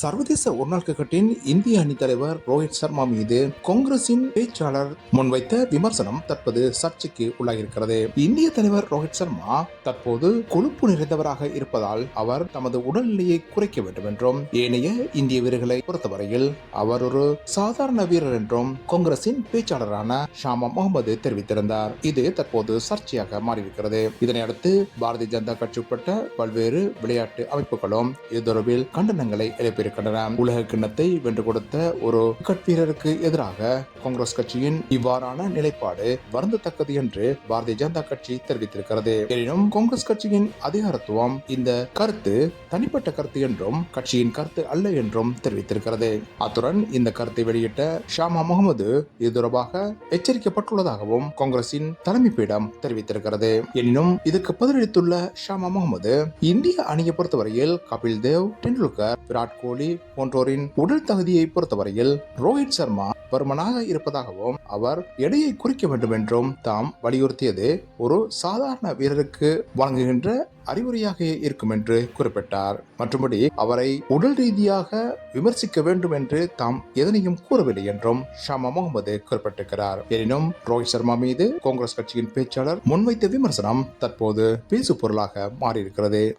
சர்வதேச ஒருநாள் கிரிக்கெட்டின் இந்திய அணி தலைவர் ரோஹித் சர்மா மீது காங்கிரசின் பேச்சாளர் முன்வைத்த விமர்சனம் தற்போது சர்ச்சைக்கு உள்ளாகியிருக்கிறது இந்திய தலைவர் ரோஹித் சர்மா தற்போது கொழுப்பு நிறைந்தவராக இருப்பதால் அவர் தமது உடல்நிலையை குறைக்க வேண்டும் என்றும் ஏனைய இந்திய வீரர்களை பொறுத்தவரையில் அவர் ஒரு சாதாரண வீரர் என்றும் காங்கிரசின் பேச்சாளரான ஷாமா முகமது தெரிவித்திருந்தார். இது தற்போது சர்ச்சையாக மாறியிருக்கிறது. இதனை அடுத்து பாரதிய ஜனதா கட்சி உட்பட்ட பல்வேறு விளையாட்டு அமைப்புகளும் இது தொடர்பில் கண்டனங்களை எழுப்பியிருக்கின்றன உலக கிண்ணத்தை வென்று கொடுத்த ஒரு கிரிக்கெட் வீரருக்கு எதிராக காங்கிரஸ் கட்சியின் இவ்வாறான நிலைப்பாடு வருந்தத்தக்கது என்று பாரதிய ஜனதா கட்சி தெரிவித்திருக்கிறது. எனினும் காங்கிரஸ் கட்சியின் அதிகாரத்துவம் இந்த கருத்து தனிப்பட்ட கருத்து என்றும் கட்சியின் கருத்து அல்ல என்றும் தெரிவித்திருக்கிறது. அத்துடன் இந்த கருத்தை வெளியிட்ட ஷாமா முகமது இது தொடர்பாக எச்சரிக்கப்பட்டுள்ளதாகவும் காங்கிரசின் தலைமை பீடம் தெரிவித்திருக்கிறது. எனினும் இதுக்கு பதிலளித்துள்ள ஷாமா முகமது இந்திய அணியை பொறுத்தவரையில் கபில் தேவ் டெண்டுல்கர் விராட் கோலி போன்றோரின் உடல் தகுதியை பொறுத்தவரையில் ரோஹித் சர்மா பருமனாக இருப்பதாகவும் அவர் எடையை குறிக்க வேண்டும் என்றும் தாம் வலியுறுத்தியது ஒரு சாதாரண வீரருக்கு வழங்குகின்ற அறிவுரையாக இருக்கும் என்று குறிப்பிட்டார். மற்றும்படி அவரை உடல் ரீதியாக விமர்சிக்க வேண்டும் என்று தாம் எதனையும் கூறவில்லை என்றும் ஷாமா முகமது குறிப்பிட்டிருக்கிறார். எனினும் ரோஹித் சர்மா மீது காங்கிரஸ் கட்சியின் பேச்சாளர் முன்வைத்த விமர்சனம் தற்போது பேசு பொருளாக மாறியிருக்கிறது.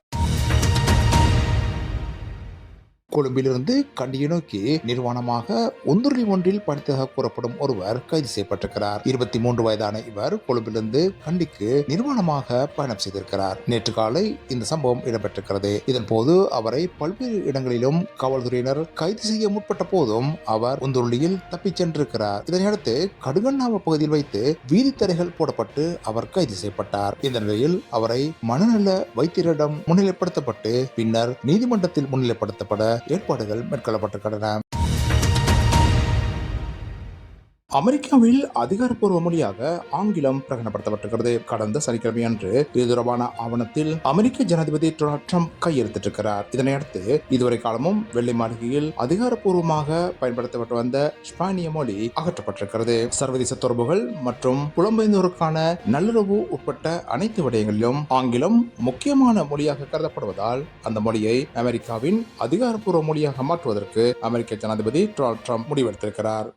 கொழும்பிலிருந்து கண்டியை நோக்கி நிர்வாணமாக ஒன்றுலி ஒன்றில் படித்ததாக கூறப்படும் ஒருவர் கைது செய்யப்பட்டிருக்கிறார். இருபத்தி மூன்று வயதான இவர் கொழும்பிலிருந்து கண்டிக்கு நிர்வாணமாக பயணம் செய்திருக்கிறார். நேற்று காலை இந்த சம்பவம் இடம்பெற்றிருக்கிறது. இதன் போது அவரை பல்வேறு இடங்களிலும் காவல்துறையினர் கைது செய்ய முற்பட்ட போதும் அவர் உந்துருளியில் தப்பிச் சென்றிருக்கிறார். இதனையடுத்து கடுகண்ணாவ பகுதியில் வைத்து வீதித்தடைகள் போடப்பட்டு அவர் கைது செய்யப்பட்டார். இந்த நிலையில் அவரை மனநல வைத்தியரிடம் முன்னிலைப்படுத்தப்பட்டு பின்னர் நீதிமன்றத்தில் முன்னிலைப்படுத்தப்பட ஏற்பாடுகள் மேற்கொள்ளப்பட்டிருக்கின்றன. அமெரிக்காவில் அதிகாரப்பூர்வ மொழியாக ஆங்கிலம் பிரகடனப்படுத்தப்பட்டிருக்கிறது. கடந்த சனிக்கிழமை அன்று இது தொடர்பான ஆவணத்தில் அமெரிக்க ஜனாதிபதி டொனால்ட் ட்ரம்ப் கையெழுத்திட்டிருக்கிறார். இதனையடுத்து இதுவரை காலமும் வெள்ளை மாளிகையில் அதிகாரப்பூர்வமாக பயன்படுத்தப்பட்டு வந்த ஸ்பானிய மொழி அகற்றப்பட்டிருக்கிறது. சர்வதேச தொடர்புகள் மற்றும் புலம்பெயர்ந்தோருக்கான நல்லுறவு உட்பட்ட அனைத்து விடயங்களிலும் ஆங்கிலம் முக்கியமான மொழியாக கருதப்படுவதால் அந்த மொழியை அமெரிக்காவின் அதிகாரப்பூர்வ மொழியாக மாற்றுவதற்கு அமெரிக்க ஜனாதிபதி டொனால்ட் ட்ரம்ப் முடிவெடுத்திருக்கிறார்.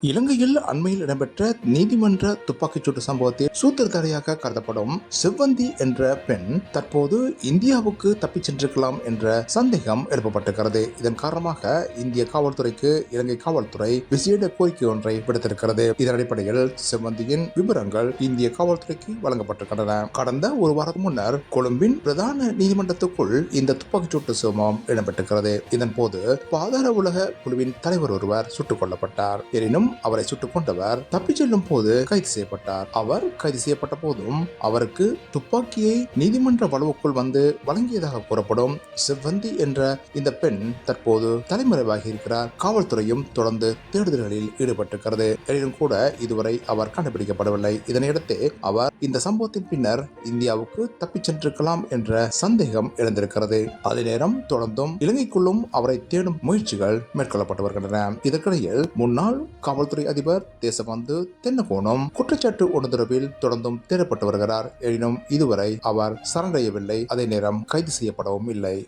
இலங்கையில் அண்மையில் இடம்பெற்ற நீதிமன்ற துப்பாக்கிச்சூட்டு சம்பவத்தில் சூத்திரதாரியாக கருதப்படும் செவ்வந்தி என்ற பெண் தற்போது இந்தியாவுக்கு தப்பிச் சென்றிருக்கலாம் என்ற சந்தேகம் எழுப்பப்பட்டிருக்கிறது. இதன் காரணமாக இந்திய காவல்துறைக்கு இலங்கை காவல்துறை விசேட கோரிக்கை ஒன்றை விடுத்திருக்கிறது. இதன் அடிப்படையில் செவ்வந்தியின் விவரங்கள் இந்திய காவல்துறைக்கு வழங்கப்பட்டிருக்கின்றன. கடந்த ஒரு வாரம் முன்னர் கொழும்பின் பிரதான நீதிமன்றத்துக்குள் இந்த துப்பாக்கிச்சூட்டு சம்பவம் இடம்பெற்றிருக்கிறது. இதன் போது பாதாள உலக குழுவின் தலைவர் ஒருவர் சுட்டுக் கொல்லப்பட்டார். எனினும் அவரை சுட்டுக் கொண்டவர் தப்பிச் செல்லும் போது கைது செய்யப்பட்டார். அவர் கைது செய்யப்பட்ட போதும் அவருக்கு துப்பாக்கியை நீதிமன்ற வலுவுக்குள் வந்து வழங்கியதாக கூறப்படும் செவ்வந்தி என்ற இந்த பெண் தற்போது தலைமறைவாகி இருக்கிறார். காவல்துறையும் தொடர்ந்து தேடுதல்களில் ஈடுபட்டிருக்கிறது. எனினும் கூட இதுவரை அவர் கண்டுபிடிக்கப்படவில்லை. இதனையடுத்து அவர் இந்த சம்பவத்தின் பின்னர் இந்தியாவுக்கு தப்பிச் சென்றிருக்கலாம் என்ற சந்தேகம் எழுந்திருக்கிறது. அதே நேரம் தொடர்ந்தும் இலங்கைக்குள்ளும் அவரை தேடும் முயற்சிகள் மேற்கொள்ளப்பட்டு வருகின்றன. இதற்கிடையில் முன்னாள் காவல்துறை அதிபர் தேசபந்து தென்னகோணம் குற்றச்சாட்டு ஒன்று தொடர்பில் தொடர்ந்தும் தேடப்பட்டு வருகிறார். எனினும் இதுவரை அவர் சரணடையவில்லை. அதே நேரம் கைது செய்யப்படவும் இல்லை.